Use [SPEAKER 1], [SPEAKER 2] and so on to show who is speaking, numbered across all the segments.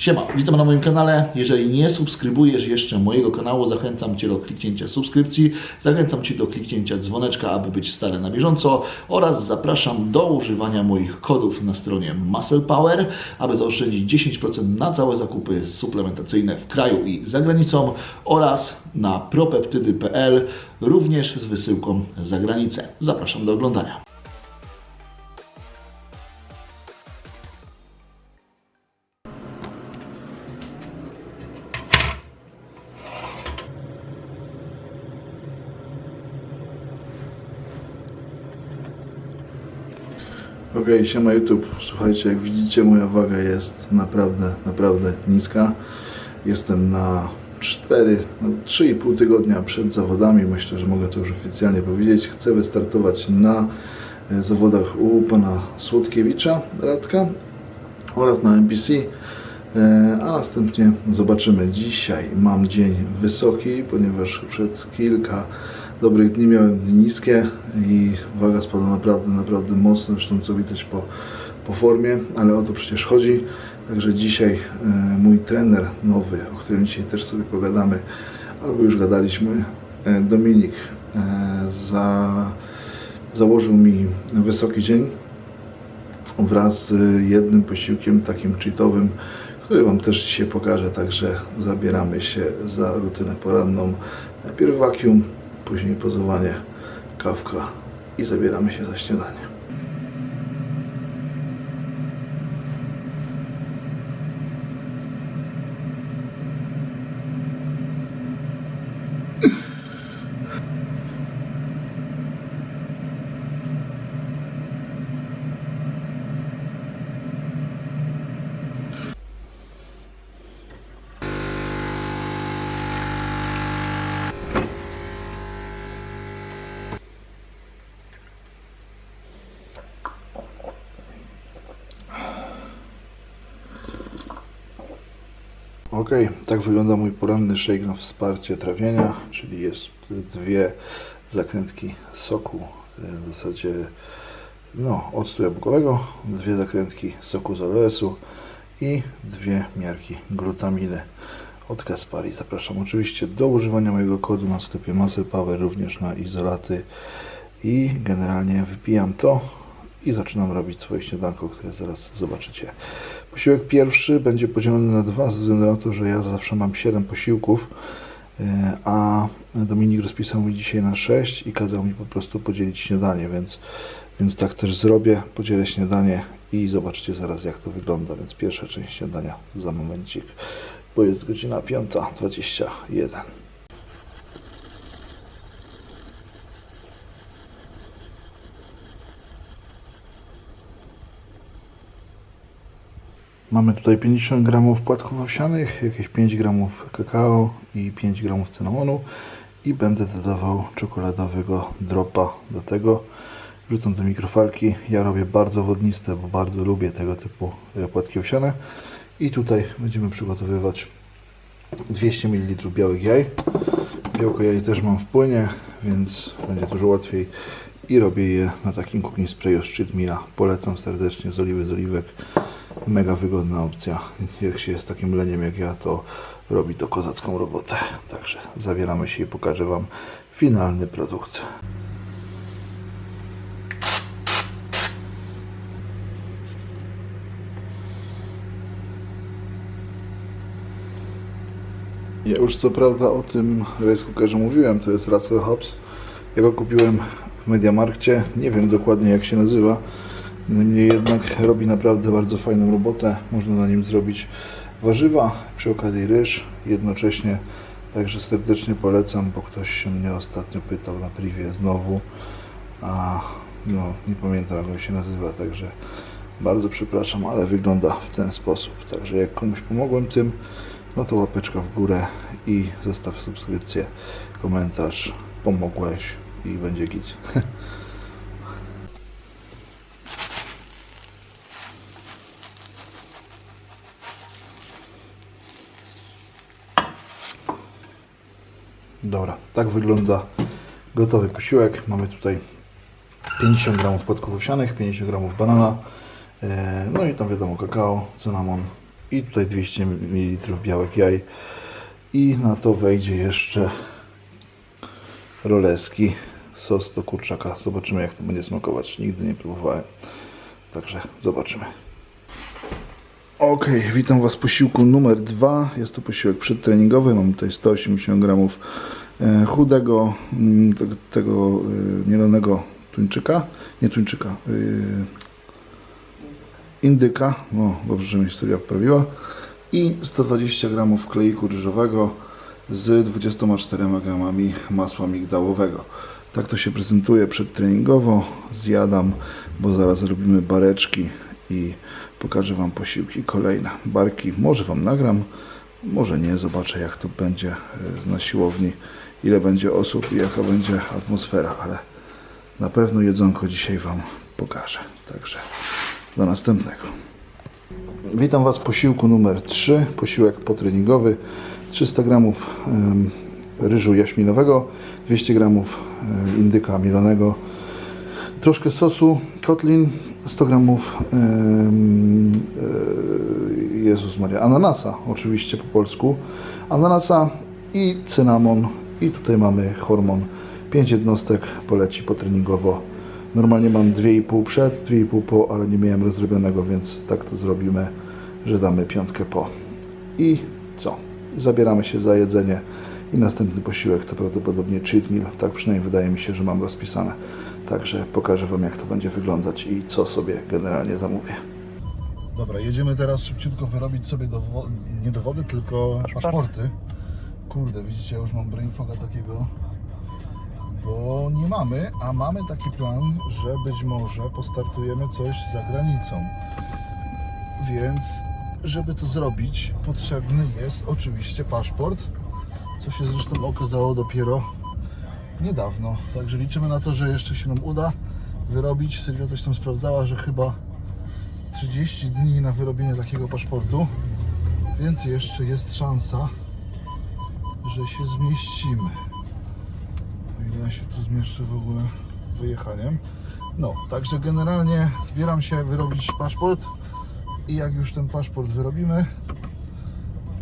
[SPEAKER 1] Siema, witam na moim kanale. Jeżeli nie subskrybujesz jeszcze mojego kanału, zachęcam Cię do kliknięcia subskrypcji, zachęcam Cię do kliknięcia dzwoneczka, aby być stale na bieżąco oraz zapraszam do używania moich kodów na stronie Muscle Power, aby zaoszczędzić 10% na całe zakupy suplementacyjne w kraju i za granicą oraz na propeptydy.pl również z wysyłką za granicę. Zapraszam do oglądania.
[SPEAKER 2] Okej, siema YouTube. Słuchajcie, jak widzicie, moja waga jest naprawdę, naprawdę niska. Jestem na 4, no 3,5 tygodnia przed zawodami. Myślę, że mogę to już oficjalnie powiedzieć. Chcę wystartować na e, zawodach u pana Słodkiewicza Radka oraz na NPC. E, A następnie zobaczymy. Dzisiaj mam dzień wysoki, ponieważ przez kilka dobrych dni miałem dni niskie i waga spadła naprawdę, naprawdę mocno, zresztą co widać po, po formie, ale o to przecież chodzi. Także dzisiaj e, mój trener nowy, o którym dzisiaj też sobie pogadamy, albo już gadaliśmy, e, Dominik e, za, założył mi wysoki dzień wraz z jednym posiłkiem takim cheatowym, który Wam też dzisiaj pokażę. Także zabieramy się za rutynę poranną. Najpierw vacuum, później pozowanie, kawka i zabieramy się za śniadanie. Ok, tak wygląda mój poranny shake na wsparcie trawienia, czyli jest dwie zakrętki soku, e, w zasadzie no, octu jabłkowego, dwie zakrętki soku z aloesu i dwie miarki glutaminy od Kaspari. Zapraszam oczywiście do używania mojego kodu na sklepie Muscle Power, również na izolaty i generalnie wypijam to i zaczynam robić swoje śniadanko, które zaraz zobaczycie. Posiłek pierwszy będzie podzielony na dwa, ze względu na to, że ja zawsze mam 7 posiłków, e, a Dominik rozpisał mi dzisiaj na 6 i kazał mi po prostu podzielić śniadanie, więc, więc tak też zrobię. Podzielę śniadanie i zobaczycie zaraz jak to wygląda. Więc pierwsza część śniadania za momencik, bo jest godzina 5.21. Mamy tutaj 50 gramów płatków owsianych, jakieś 5 gramów kakao i 5 gramów cynamonu i będę dodawał czekoladowego dropa do tego. Wrzucam do mikrofalki. Ja robię bardzo wodniste, bo bardzo lubię tego typu e, płatki owsiane. I tutaj będziemy przygotowywać 200 ml białych jaj. Białko jaj też mam w płynie, więc będzie dużo łatwiej. I robię je na takim cooking sprayu z Cheat Meala. Polecam serdecznie z oliwy z oliwek. Mega wygodna opcja. Jak się jest takim leniem jak ja, to robi to kozacką robotę. Także zabieramy się i pokażę Wam finalny produkt. Ja już co prawda o tym Race Cookerze mówiłem, to jest Russell Hobbs. Ja go kupiłem w Mediamarkcie, nie wiem dokładnie jak się nazywa. Niemniej jednak robi naprawdę bardzo fajną robotę. Można na nim zrobić warzywa, przy okazji ryż jednocześnie. Także serdecznie polecam, bo ktoś się mnie ostatnio pytał na privie znowu, a no nie pamiętam jak on się nazywa, także bardzo przepraszam, ale wygląda w ten sposób. Także jak komuś pomogłem tym, no to łapeczka w górę i zostaw subskrypcję, komentarz, pomogłeś i będzie git. Dobra, tak wygląda gotowy posiłek. Mamy tutaj 50 gramów płatków owsianych, 50 gramów banana, e, no i tam wiadomo kakao, cynamon i tutaj 200 ml białek jaj i na to wejdzie jeszcze roleski, sos do kurczaka. Zobaczymy jak to będzie smakować. Nigdy nie próbowałem. Także zobaczymy. Ok, witam Was w posiłku numer dwa. Jest to posiłek przedtreningowy. Mam tutaj 180 gramów e, chudego, mm, tego, tego e, mielonego tuńczyka. Nie tuńczyka, e, indyka. O, dobrze, że mi sobie poprawiła. I 120 gramów kleiku ryżowego z 24 gramami masła migdałowego. Tak to się prezentuje przedtreningowo. Zjadam, bo zaraz robimy bareczki i pokażę Wam posiłki kolejne. Barki może Wam nagram, może nie. Zobaczę jak to będzie e, na siłowni, ile będzie osób i jaka będzie atmosfera, ale na pewno jedzonko dzisiaj Wam pokażę. Także do następnego. Witam Was posiłku numer 3, posiłek potreningowy. 300 gramów ryżu jaśminowego, 200 gramów indyka mielonego, troszkę sosu kotlin, 100 gramów em, e, Jezus Maria, ananasa, oczywiście po polsku, ananasa i cynamon i tutaj mamy hormon. 5 jednostek poleci potreningowo. Normalnie mam 2,5 przed, 2,5 po, ale nie miałem rozrobionego, więc tak to zrobimy, że damy piątkę po. I co? Zabieramy się za jedzenie i następny posiłek to prawdopodobnie cheat meal. Tak przynajmniej wydaje mi się, że mam rozpisane. Także pokażę Wam jak to będzie wyglądać i co sobie generalnie zamówię. Dobra, jedziemy teraz szybciutko wyrobić sobie do, nie dowody, tylko paszporty. Kurde, widzicie, ja już mam brain foga takiego, bo nie mamy, a mamy taki plan, że być może postartujemy coś za granicą. Więc, żeby to zrobić, potrzebny jest oczywiście paszport, co się zresztą okazało dopiero niedawno. Także liczymy na to, że jeszcze się nam uda wyrobić. Sylwia coś tam sprawdzała, że chyba 30 dni na wyrobienie takiego paszportu, więc jeszcze jest szansa, że się zmieścimy. O ile ja się tu zmieszczę w ogóle wyjechaniem. No, także generalnie zbieram się wyrobić paszport i jak już ten paszport wyrobimy,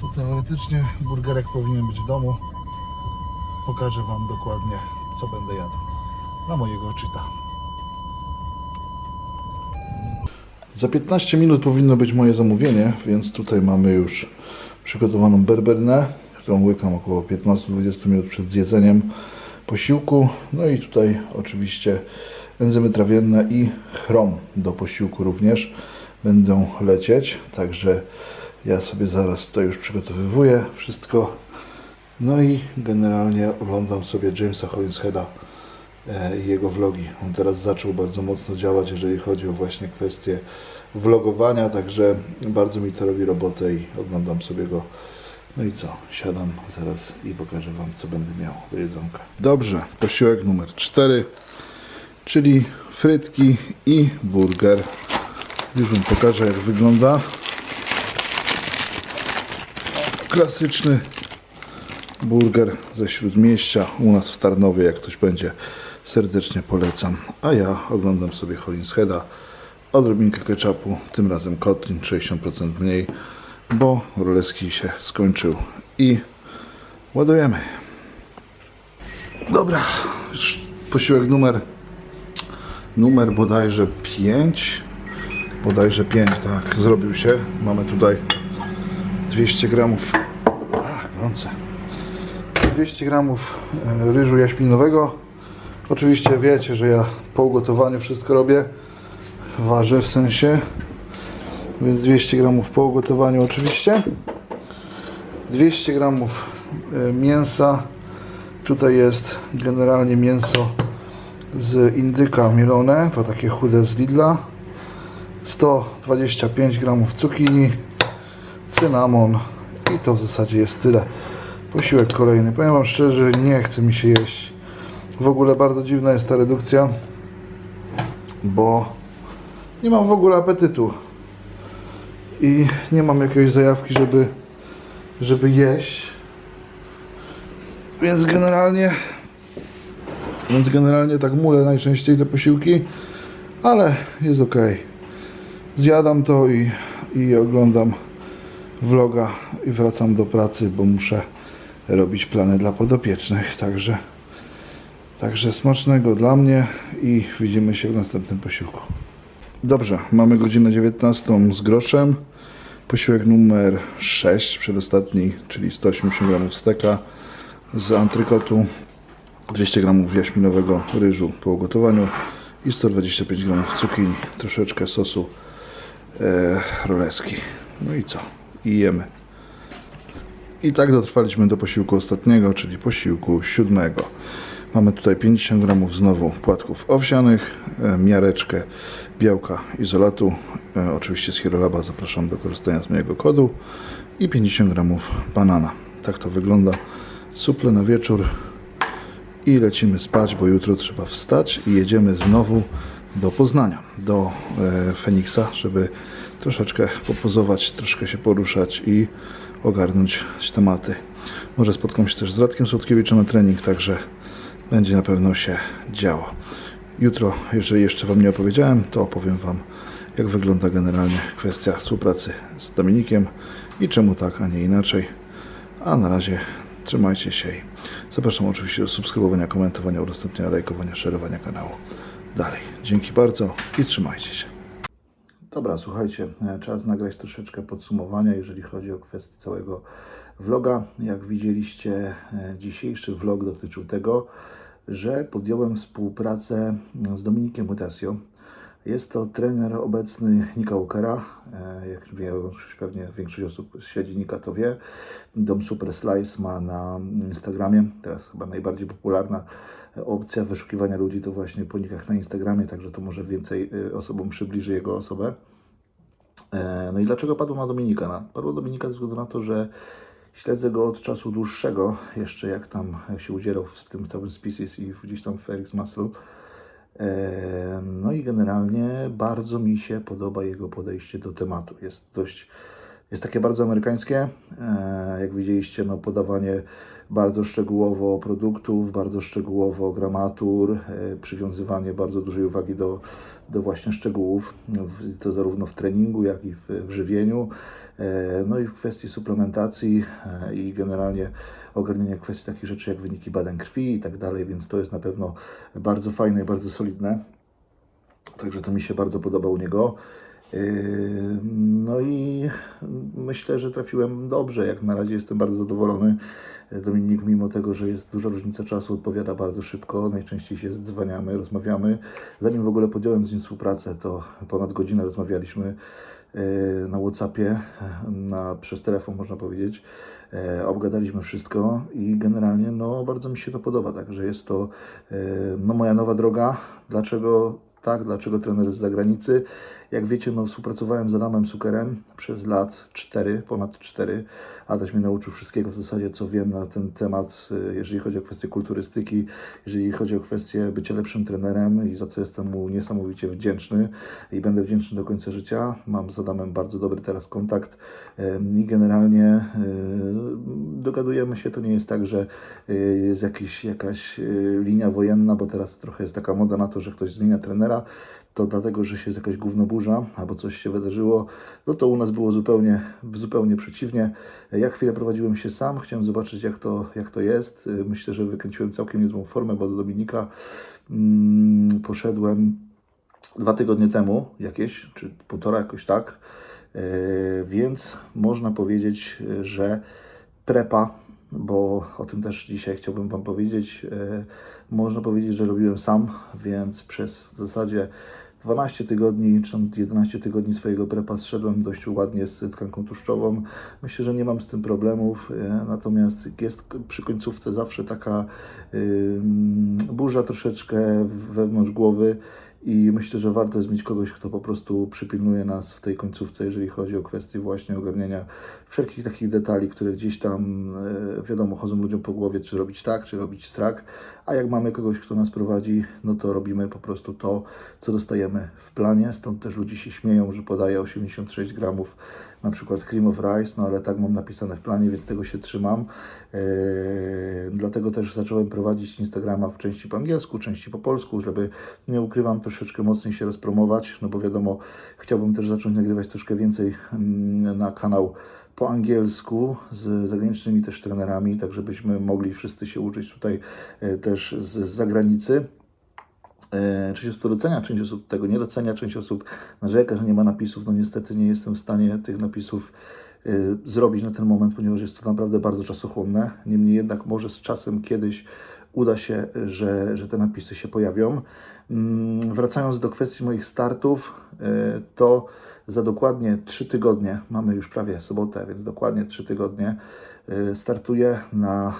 [SPEAKER 2] to teoretycznie burgerek powinien być w domu. Pokażę Wam dokładnie, co będę jadł na mojego czyta. Za 15 minut powinno być moje zamówienie, więc tutaj mamy już przygotowaną berbernę, którą łykam około 15-20 minut przed zjedzeniem posiłku. No i tutaj oczywiście enzymy trawienne i chrom do posiłku również będą lecieć. Także ja sobie zaraz tutaj już przygotowywuję wszystko. No i generalnie oglądam sobie Jamesa Hollinsheada e, i jego vlogi. On teraz zaczął bardzo mocno działać, jeżeli chodzi o właśnie kwestie vlogowania, także bardzo mi to robi robotę i oglądam sobie go. No i co? Siadam zaraz i pokażę Wam, co będę miał do jedzonka. Dobrze, posiłek numer 4, czyli frytki i burger. Już Wam pokażę, jak wygląda. Klasyczny burger ze Śródmieścia u nas w Tarnowie, jak ktoś będzie, serdecznie polecam. A ja oglądam sobie Hollins Heada, odrobinkę ketchupu, tym razem Kotlin 60% mniej, bo roleski się skończył i ładujemy. Dobra, posiłek numer numer bodajże 5 bodajże 5, tak, zrobił się. Mamy tutaj 200 gramów a, gorące 200 gramów e, ryżu jaśminowego. Oczywiście wiecie, że ja po ugotowaniu wszystko robię. Ważę w sensie. Więc 200 gramów po ugotowaniu oczywiście. 200 gramów e, mięsa. Tutaj jest generalnie mięso z indyka mielone. To takie chude z Lidla. 125 gramów cukinii. Cynamon. I to w zasadzie jest tyle. Posiłek kolejny. Powiem Wam szczerze, nie chce mi się jeść. W ogóle bardzo dziwna jest ta redukcja, bo nie mam w ogóle apetytu. I nie mam jakiejś zajawki, żeby, żeby jeść. Więc generalnie więc generalnie tak mulę najczęściej te posiłki, ale jest ok. Zjadam to i, i oglądam vloga i wracam do pracy, bo muszę robić plany dla podopiecznych. Także, także smacznego dla mnie i widzimy się w następnym posiłku. Dobrze, mamy godzinę 19 z groszem. Posiłek numer 6, przedostatni, czyli 180 g steka z antrykotu, 200 g jaśminowego ryżu po ugotowaniu i 125 g cukinii, troszeczkę sosu e, roleski. No i co? I jemy. I tak dotrwaliśmy do posiłku ostatniego, czyli posiłku siódmego. Mamy tutaj 50 gramów znowu płatków owsianych, e, miareczkę białka izolatu, e, oczywiście z Hirolaba zapraszam do korzystania z mojego kodu i 50 gramów banana. Tak to wygląda. Suple na wieczór i lecimy spać, bo jutro trzeba wstać i jedziemy znowu do Poznania, do e, Feniksa, żeby troszeczkę popozować, troszkę się poruszać i ogarnąć tematy. Może spotkam się też z Radkiem Słodkiewiczem na trening, także będzie na pewno się działo. Jutro, jeżeli jeszcze Wam nie opowiedziałem, to opowiem Wam, jak wygląda generalnie kwestia współpracy z Dominikiem i czemu tak, a nie inaczej. A na razie trzymajcie się i zapraszam oczywiście do subskrybowania, komentowania, udostępniania, lajkowania, szerowania kanału. Dalej. Dzięki bardzo i trzymajcie się. Dobra, słuchajcie, e, czas nagrać troszeczkę podsumowania, jeżeli chodzi o kwestię całego vloga. Jak widzieliście, e, dzisiejszy vlog dotyczył tego, że podjąłem współpracę z Dominikiem Mutasio. Jest to trener obecny Nika Walkera. E, Jak pewnie większość osób śledzi Nika, to wie. Dom Super Slice ma na Instagramie, teraz chyba najbardziej popularna opcja wyszukiwania ludzi to właśnie po nikach na Instagramie, także to może więcej y, osobom przybliży jego osobę. E, No i dlaczego padło na Dominika? Padło Dominika ze względu na to, że śledzę go od czasu dłuższego, jeszcze jak tam się udzielał w tym całym Species i gdzieś tam Felix Muscle. E, No i generalnie bardzo mi się podoba jego podejście do tematu. Jest dość, jest takie bardzo amerykańskie. E, Jak widzieliście, no podawanie bardzo szczegółowo produktów, bardzo szczegółowo gramatur, e, przywiązywanie bardzo dużej uwagi do, do właśnie szczegółów, to zarówno w treningu, jak i w, w żywieniu. E, No i w kwestii suplementacji e, i generalnie ogarniania kwestii takich rzeczy jak wyniki badań krwi i tak dalej, więc to jest na pewno bardzo fajne i bardzo solidne. Także to mi się bardzo podoba u niego. Yy, No i myślę, że trafiłem dobrze. Jak na razie jestem bardzo zadowolony. Dominik, mimo tego, że jest duża różnica czasu, odpowiada bardzo szybko. Najczęściej się dzwaniamy, rozmawiamy. Zanim w ogóle podjąłem z nim współpracę, to ponad godzinę rozmawialiśmy yy, na Whatsappie, na, przez telefon można powiedzieć. E, obgadaliśmy wszystko i generalnie no, bardzo mi się to podoba. Także jest to no, moja nowa droga. Dlaczego tak? Dlaczego trener z zagranicy? Jak wiecie, no, współpracowałem z Adamem Sukerem przez lat 4, ponad 4. Adaś mnie nauczył wszystkiego w zasadzie, co wiem na ten temat, e, jeżeli chodzi o kwestię kulturystyki, jeżeli chodzi o kwestię bycia lepszym trenerem i za co jestem mu niesamowicie wdzięczny i będę wdzięczny do końca życia. Mam z Adamem bardzo dobry teraz kontakt em, i generalnie e, dogadujemy się. To nie jest tak, że jest jakiś, jakaś linia wojenna, bo teraz trochę jest taka moda na to, że ktoś zmienia trenera. To dlatego, że się jest jakaś gównoburza albo coś się wydarzyło, no to u nas było zupełnie, zupełnie przeciwnie. Ja chwilę prowadziłem się sam, chciałem zobaczyć jak to, jak to jest. Myślę, że wykręciłem całkiem niezłą formę, bo do Dominika mm, poszedłem dwa tygodnie temu jakieś, czy półtora jakoś tak. E, Więc można powiedzieć, że prepa, bo o tym też dzisiaj chciałbym Wam powiedzieć, e, można powiedzieć, że robiłem sam, więc przez w zasadzie 12 tygodni, czy tam 11 tygodni swojego prepa zszedłem dość ładnie z tkanką tłuszczową. Myślę, że nie mam z tym problemów, e, natomiast jest przy końcówce zawsze taka burza troszeczkę wewnątrz głowy i myślę, że warto jest mieć kogoś, kto po prostu przypilnuje nas w tej końcówce, jeżeli chodzi o kwestię właśnie ogarniania wszelkich takich detali, które gdzieś tam, e, wiadomo, chodzą ludziom po głowie, czy robić tak, czy robić strak, a jak mamy kogoś, kto nas prowadzi, no to robimy po prostu to, co dostajemy w planie, stąd też ludzie się śmieją, że podaję 86 gramów na przykład cream of rice, no ale tak mam napisane w planie, więc tego się trzymam. Eee, dlatego też zacząłem prowadzić Instagrama w części po angielsku, części po polsku, żeby, nie ukrywam, troszeczkę mocniej się rozpromować, no bo wiadomo, chciałbym też zacząć nagrywać troszkę więcej mm, na kanał po angielsku z zagranicznymi też trenerami, tak żebyśmy mogli wszyscy się uczyć tutaj e, też z, zagranicy. E, Część osób to docenia, część osób tego nie docenia, część osób narzeka, że nie ma napisów. No niestety nie jestem w stanie tych napisów zrobić na ten moment, ponieważ jest to naprawdę bardzo czasochłonne. Niemniej jednak może z czasem kiedyś uda się, że, że te napisy się pojawią. Mm, Wracając do kwestii moich startów, e, to za dokładnie 3 tygodnie, mamy już prawie sobotę, więc dokładnie 3 tygodnie, e, startuję na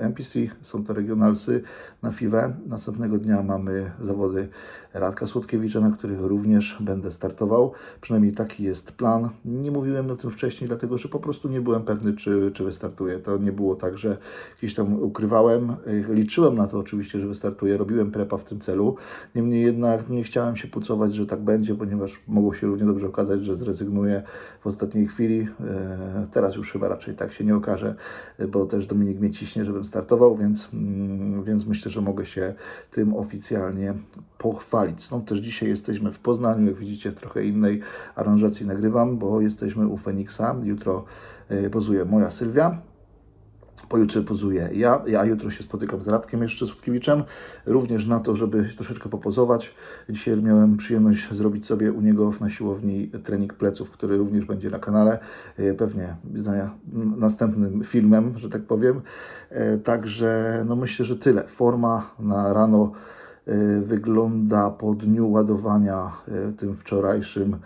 [SPEAKER 2] NPC, są to regionalsy na FIWE. Następnego dnia mamy zawody Radka Słodkiewicza, na których również będę startował. Przynajmniej taki jest plan. Nie mówiłem o tym wcześniej, dlatego że po prostu nie byłem pewny, czy, czy wystartuję. To nie było tak, że gdzieś tam ukrywałem. Liczyłem na to oczywiście, że wystartuję, robiłem prepa w tym celu. Niemniej jednak nie chciałem się pucować, że tak będzie, ponieważ mogło się równie dobrze okazać, że zrezygnuję w ostatniej chwili. Teraz już chyba raczej tak się nie okaże, bo też Dominik mnie ciśnie, żebym startował, więc, mm, więc myślę, że mogę się tym oficjalnie pochwalić. Stąd też dzisiaj jesteśmy w Poznaniu, jak widzicie w trochę innej aranżacji nagrywam, bo jesteśmy u Feniksa. Jutro e, pozuje moja Sylwia. Pojutrze pozuję ja, ja jutro się spotykam z Radkiem jeszcze Słodkiewiczem, również na to, żeby troszeczkę popozować. Dzisiaj miałem przyjemność zrobić sobie u niego na siłowni trening pleców, który również będzie na kanale, e, pewnie za następnym filmem, że tak powiem. E, Także no myślę, że tyle. Forma na rano wygląda po dniu ładowania e, tym wczorajszym.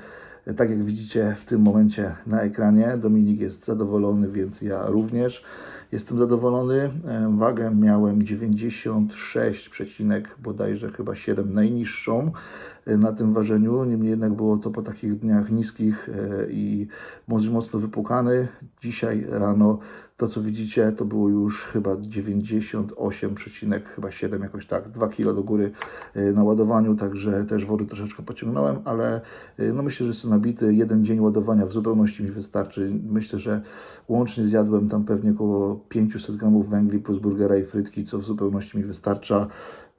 [SPEAKER 2] E, Tak jak widzicie w tym momencie na ekranie, Dominik jest zadowolony, więc ja również jestem zadowolony. E, Wagę miałem 96, przecinek bodajże chyba 7 najniższą e, na tym ważeniu. Niemniej jednak było to po takich dniach niskich e, i mocno wypukany. Dzisiaj rano to co widzicie to było już chyba 98, przecinek chyba 7 jakoś tak, 2 kg do góry e, na ładowaniu, także też wody troszeczkę pociągnąłem, ale e, no myślę, że jestem nabity. Jeden dzień ładowania w zupełności mi wystarczy. Myślę, że łącznie zjadłem tam pewnie około 500 gramów węgli plus burgera i frytki, co w zupełności mi wystarcza.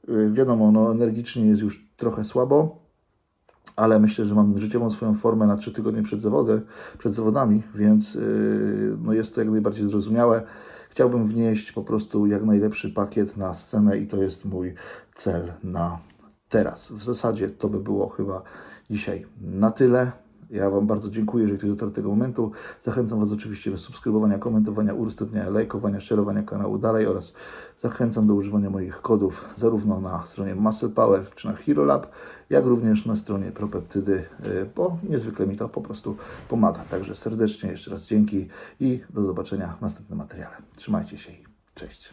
[SPEAKER 2] E, Wiadomo, no energicznie jest już trochę słabo, ale myślę, że mam życiową swoją formę na 3 tygodnie przed, zawody, przed zawodami, więc yy, no jest to jak najbardziej zrozumiałe. Chciałbym wnieść po prostu jak najlepszy pakiet na scenę i to jest mój cel na teraz. W zasadzie to by było chyba dzisiaj na tyle. Ja Wam bardzo dziękuję, że ktoś dotarł do tego momentu. Zachęcam Was oczywiście do subskrybowania, komentowania, udostępniania, lajkowania, szerowania kanału dalej oraz zachęcam do używania moich kodów zarówno na stronie Muscle Power czy na Hero Lab, jak również na stronie Propeptydy, y, bo niezwykle mi to po prostu pomaga. Także serdecznie jeszcze raz dzięki i do zobaczenia w następnym materiale. Trzymajcie się i cześć.